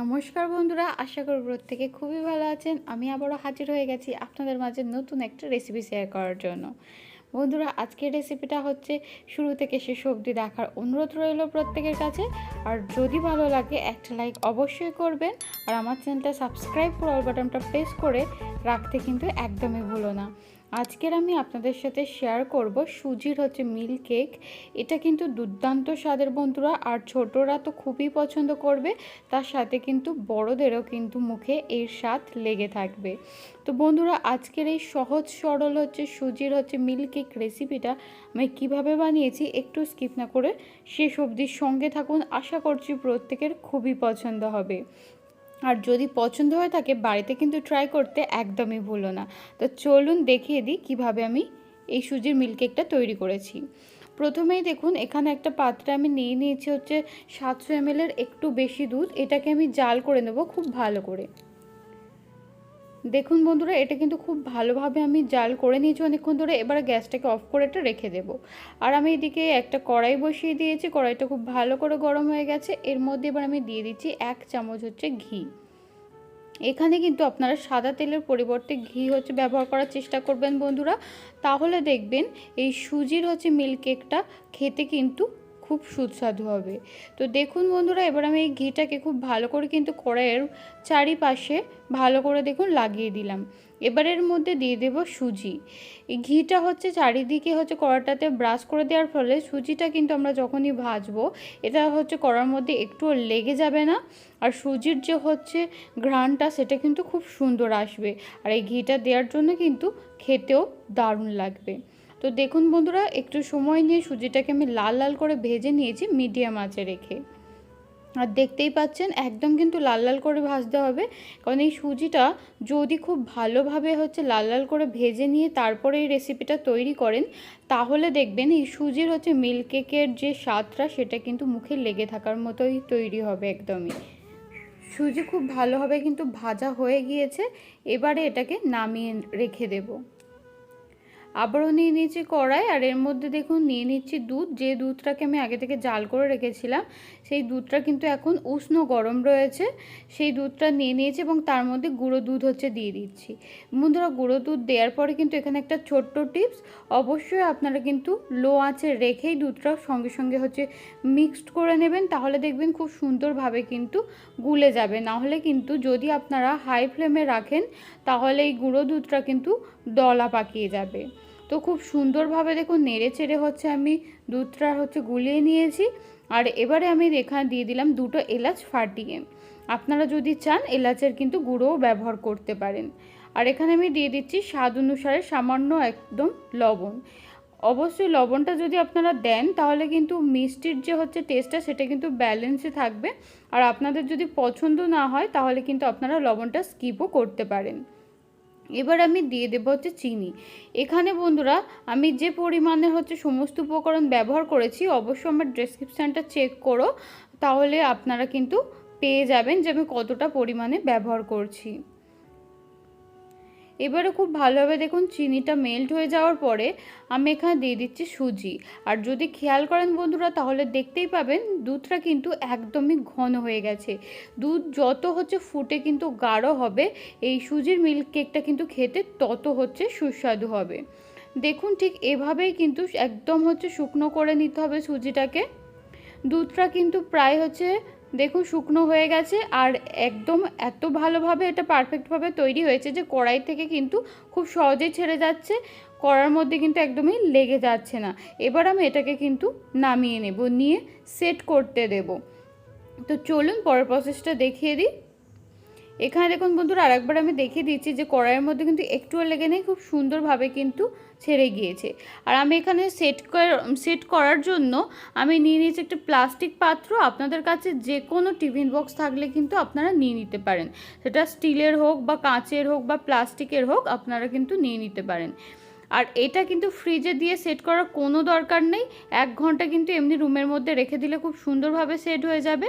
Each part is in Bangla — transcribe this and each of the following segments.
নমস্কার বন্ধুরা, আশা করি প্রত্যেকে খুবই ভালো আছেন। আমি আবারও হাজির হয়ে গেছি আপনাদের মাঝে নতুন একটা রেসিপি শেয়ার করার জন্য। বন্ধুরা, আজকের রেসিপিটা হচ্ছে শুরু থেকে শেষ অবধি দেখার অনুরোধ রইল প্রত্যেকের কাছে। আর যদি ভালো লাগে, একটা লাইক অবশ্যই করবেন। আর আমার চ্যানেলটা সাবস্ক্রাইব করে অল বাটনটা প্রেস করে রাখতে কিন্তু একদমই ভুলো না। আজকের আমি আপনাদের সাথে শেয়ার করব সুজির হচ্ছে মিল কেক। এটা কিন্তু দুর্দান্ত স্বাদের বন্ধুরা, আর ছোটরা তো খুবই পছন্দ করবে, তার সাথে কিন্তু বড়দেরও কিন্তু মুখে এর স্বাদ লেগে থাকবে। তো বন্ধুরা, আজকের এই সহজ সরল হচ্ছে সুজির হচ্ছে মিল কেক রেসিপিটা আমি কীভাবে বানিয়েছি একটু স্কিপ না করে শেষ অবধির সঙ্গে থাকুন। আশা করছি প্রত্যেকের খুবই পছন্দ হবে। আর যদি পছন্দ হয়ে থাকে, বাড়িতে কিন্তু ট্রাই করতে একদমই ভুলো না। তো চলুন দেখিয়ে দিই কীভাবে আমি এই সুজির মিল্কেকটা তৈরি করেছি। প্রথমেই দেখুন, এখানে একটা পাত্রে আমি নিয়ে নিয়েছি হচ্ছে সাতশো এমএলের একটু বেশি দুধ। এটাকে আমি জাল করে নেব খুব ভালো করে। দেখুন বন্ধুরা, এটা কিন্তু খুব ভালোভাবে আমি জাল করে নিয়েছি অনেকক্ষণ ধরে। এবার গ্যাসটাকে অফ করে এটা রেখে দেব। আর আমি এদিকে একটা কড়াই বসিয়ে দিয়েছি। কড়াইটা খুব ভালো করে গরম হয়ে গেছে। এর মধ্যে এবার আমি দিয়ে দিচ্ছি এক চামচ হচ্ছে ঘি। এখানে কিন্তু আপনারা সাদা তেলের পরিবর্তে ঘি হচ্ছে ব্যবহার করার চেষ্টা করবেন বন্ধুরা। তাহলে দেখবেন এই সুজির হচ্ছে মিল্ক কেকটা খেতে কিন্তু খুব সুস্বাদু হবে। তো দেখুন বন্ধুরা, এবার আমি এই ঘিটাকে খুব ভালো করে কিন্তু কড়াইয়ের চারিপাশে ভালো করে দেখুন লাগিয়ে দিলাম। এবারের মধ্যে দিয়ে দেব সুজি। এই ঘিটা হচ্ছে চারিদিকে হচ্ছে কড়াটাতে ব্রাশ করে দেওয়ার ফলে সুজিটা কিন্তু আমরা যখনই ভাজবো, এটা হচ্ছে কড়ার মধ্যে একটুও লেগে যাবে না। আর সুজির যে হচ্ছে ঘ্রাণটা, সেটা কিন্তু খুব সুন্দর আসবে। আর এই ঘিটা দেওয়ার জন্য কিন্তু খেতেও দারুণ লাগবে। তো দেখুন বন্ধুরা, একটু সময় নিয়ে সুজিটাকে আমি লাল লাল করে ভেজে নিয়েছি, মিডিয়াম আঁচে রেখে। আর দেখতেই পাচ্ছেন, একদম কিন্তু লাল লাল করে ভাজতে হবে, কারণ এই সুজিটা যদি খুব ভালোভাবে হচ্ছে লাল লাল করে ভেজে নিয়ে তারপরে এই রেসিপিটা তৈরি করেন, তাহলে দেখবেন এই সুজির হচ্ছে মিল্ক কেকের যে স্বাদটা, সেটা কিন্তু মুখে লেগে থাকার মতোই তৈরি হবে একদমই। সুজি খুব ভালোভাবে কিন্তু ভাজা হয়ে গিয়েছে, এবারে এটাকে নামিয়ে রেখে দেবো। আবারও নিয়ে নিয়েছি কড়াই, আর এর মধ্যে দেখুন নিয়ে নিচ্ছি দুধ। যে দুধটাকে আমি আগে থেকে জাল করে রেখেছিলাম, সেই দুধটা কিন্তু এখন উষ্ণ গরম রয়েছে। সেই দুধটা নিয়ে নিয়েছি এবং তার মধ্যে গুঁড়ো দুধ হচ্ছে দিয়ে দিচ্ছি। বন্ধুরা, গুঁড়ো দুধ দেওয়ার পরে কিন্তু এখানে একটা ছোট্ট টিপস, অবশ্যই আপনারা কিন্তু লো আঁচে রেখেই দুধটা সঙ্গে সঙ্গে হচ্ছে মিক্সড করে নেবেন, তাহলে দেখবেন খুব সুন্দরভাবে কিন্তু গুলে যাবে। না হলে কিন্তু যদি আপনারা হাই ফ্লেমে রাখেন, তাহলে এই গুঁড়ো দুধটা কিন্তু দলা পাকিয়ে যাবে। তো খুব সুন্দরভাবে দেখুন নেড়ে চেড়ে হচ্ছে আমি দুধটা হচ্ছে গুলিয়ে নিয়েছি। আর এবারে আমি এখানে দিয়ে দিলাম দুটো এলাচ ফাটিয়ে। আপনারা যদি চান এলাচের কিন্তু গুঁড়োও ব্যবহার করতে পারেন। আর এখানে আমি দিয়ে দিচ্ছি স্বাদ অনুসারে সামান্য একদম লবণ। অবশ্যই লবণটা যদি আপনারা দেন তাহলে কিন্তু মিষ্টির যে হচ্ছে টেস্টটা সেটা কিন্তু ব্যালেন্সে থাকবে। আর আপনাদের যদি পছন্দ না হয় তাহলে কিন্তু আপনারা লবণটা স্কিপও করতে পারেন। এবার আমি দিয়ে দেবো হচ্ছে চিনি। এখানে বন্ধুরা, আমি যে পরিমাণে হচ্ছে সমস্ত উপকরণ ব্যবহার করেছি, অবশ্যই আমার ডেসক্রিপশানটা চেক করো। তাহলে আপনারা কিন্তু পেয়ে যাবেন যে আমি কতটা পরিমাণে ব্যবহার করছি। এবারে খুব ভালোভাবে দেখুন চিনিটা মেল্ট হয়ে যাওয়ার পরে আমি এখানে দিয়ে দিচ্ছি সুজি। আর যদি খেয়াল করেন বন্ধুরা, তাহলে দেখতেই পাবেন দুধটা কিন্তু একদমই ঘন হয়ে গেছে। দুধ যত হচ্ছে ফুটে কিন্তু গাঢ় হবে, এই সুজির মিল্ক কেকটা কিন্তু খেতে তত হচ্ছে সুস্বাদু হবে। দেখুন ঠিক এভাবেই কিন্তু একদম হচ্ছে শুকনো করে নিতে হবে সুজিটাকে। দুধটা কিন্তু প্রায় হচ্ছে দেখুন, শুকনো হয়ে গেছে আর একদম এত ভালোভাবে এটা পারফেক্টভাবে তৈরি হয়েছে যে কড়াই থেকে কিন্তু খুব সহজেই ছেড়ে যাচ্ছে। কড়ার মধ্যে কিন্তু একদমই লেগে যাচ্ছে না। এবার আমি এটাকে কিন্তু নামিয়ে নেব, নিয়ে সেট করতে দেব। তো চলুন পরের প্রসেসটা দেখিয়ে দিই। এখানে দেখুন বন্ধুরা, আরেকবার আমি দেখিয়ে দিচ্ছি যে কড়াইয়ের মধ্যে কিন্তু একটুও লেগে নেই, খুব সুন্দরভাবে কিন্তু ছেড়ে গিয়েছে। আর আমি এখানে সেট সেট করার জন্য আমি নিয়ে নিয়েছি একটা প্লাস্টিক পাত্র। আপনাদের কাছে যে কোনো টিফিন বক্স থাকলে কিন্তু আপনারা নিয়ে নিতে পারেন। সেটা স্টিলের হোক বা কাঁচের হোক বা প্লাস্টিকের হোক, আপনারা কিন্তু নিয়ে নিতে পারেন। আর এটা কিন্তু ফ্রিজে দিয়ে সেট করার কোনো দরকার নেই। এক ঘণ্টা কিন্তু এমনি রুমের মধ্যে রেখে দিলে খুব সুন্দরভাবে সেট হয়ে যাবে।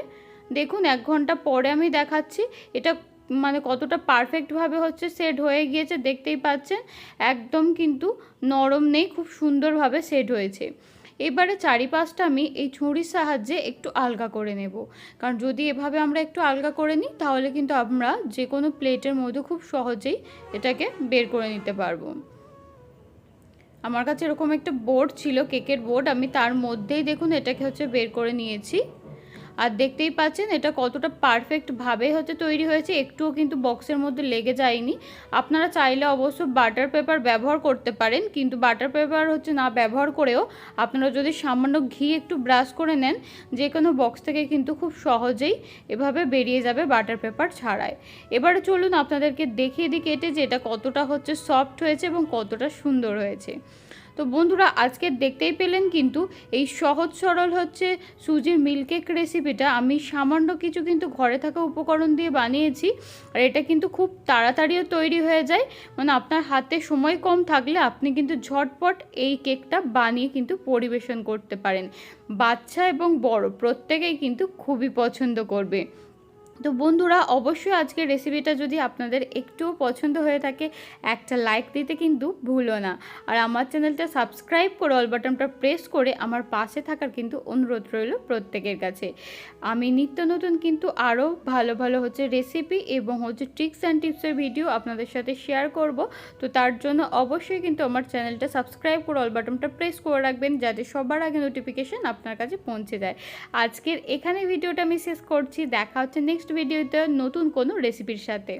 দেখুন, এক ঘণ্টা পরে আমি দেখাচ্ছি। এটা মানে কতটা পারফেক্টভাবে হচ্ছে সেট হয়ে গিয়েছে, দেখতেই পাচ্ছেন। একদম কিন্তু নরম নেই, খুব সুন্দরভাবে সেট হয়েছে। এবারে চারিপাশটা আমি এই ছুরির সাহায্যে একটু আলগা করে নেব। কারণ যদি এভাবে আমরা একটু আলগা করে নিই, তাহলে কিন্তু আমরা যে কোনো প্লেটের মধ্যে খুব সহজেই এটাকে বের করে নিতে পারব। আমার কাছে এরকম একটা বোর্ড ছিল কেকের বোর্ড আমি তার মধ্যেই দেখুন, এটাকে হচ্ছে বের করে নিয়েছি। আর দেখতেই পাচ্ছেন, এটা কতটা পারফেক্টভাবে হচ্ছে তৈরি হয়েছে। একটুও কিন্তু বক্সের মধ্যে লেগে যায়নি। আপনারা চাইলে অবশ্য বাটার পেপার ব্যবহার করতে পারেন, কিন্তু বাটার পেপার হচ্ছে না ব্যবহার করেও আপনারা যদি সামান্য ঘি একটু ব্রাশ করে নেন যে কোনো বক্স থেকে কিন্তু খুব সহজেই এভাবে বেরিয়ে যাবে বাটার পেপার ছাড়ায়। এবারে চলুন আপনাদেরকে দেখিয়ে দিই কেটে যে এটা কতটা হচ্ছে সফট হয়েছে এবং কতটা সুন্দর হয়েছে। তো বন্ধুরা, আজকে দেখতেই পেলেন কিন্তু এই সহজ সরল হচ্ছে সুজির মিল্কেক রেসিপিটা। আমি সামান্য কিছু কিন্তু ঘরে থাকা উপকরণ দিয়ে বানিয়েছি আর এটা কিন্তু খুব তাড়াতাড়িও তৈরি হয়ে যায়। মানে আপনার হাতে সময় কম থাকলে আপনি কিন্তু ঝটপট এই কেকটা বানিয়ে কিন্তু পরিবেশন করতে পারেন। বাচ্চা এবং বড় প্রত্যেকেই কিন্তু খুবই পছন্দ করবে। তো বন্ধুরা, অবশ্যই আজকের রেসিপিটা যদি আপনাদের একটুও পছন্দ হয়ে থাকে, একটা লাইক দিতে কিন্তু ভুলো না। আর আমার চ্যানেলটা সাবস্ক্রাইব করে অল বাটনটা প্রেস করে আমার পাশে থাকার কিন্তু অনুরোধ রইল প্রত্যেকের কাছে। আমি নিত্য নতুন কিন্তু আরও ভালো ভালো হচ্ছে রেসিপি এবং হচ্ছে ট্রিক্স অ্যান্ড টিপসের ভিডিও আপনাদের সাথে শেয়ার করব। তো তার জন্য অবশ্যই কিন্তু আমার চ্যানেলটা সাবস্ক্রাইব করে অল বাটনটা প্রেস করে রাখবেন, যাতে সবার আগে নোটিফিকেশান আপনার কাছে পৌঁছে যায়। আজকের এখানে ভিডিওটা আমি শেষ করছি। দেখা হচ্ছে নেক্সট নেক্সট ভিডিওতে নতুন কোনো রেসিপির সাথে.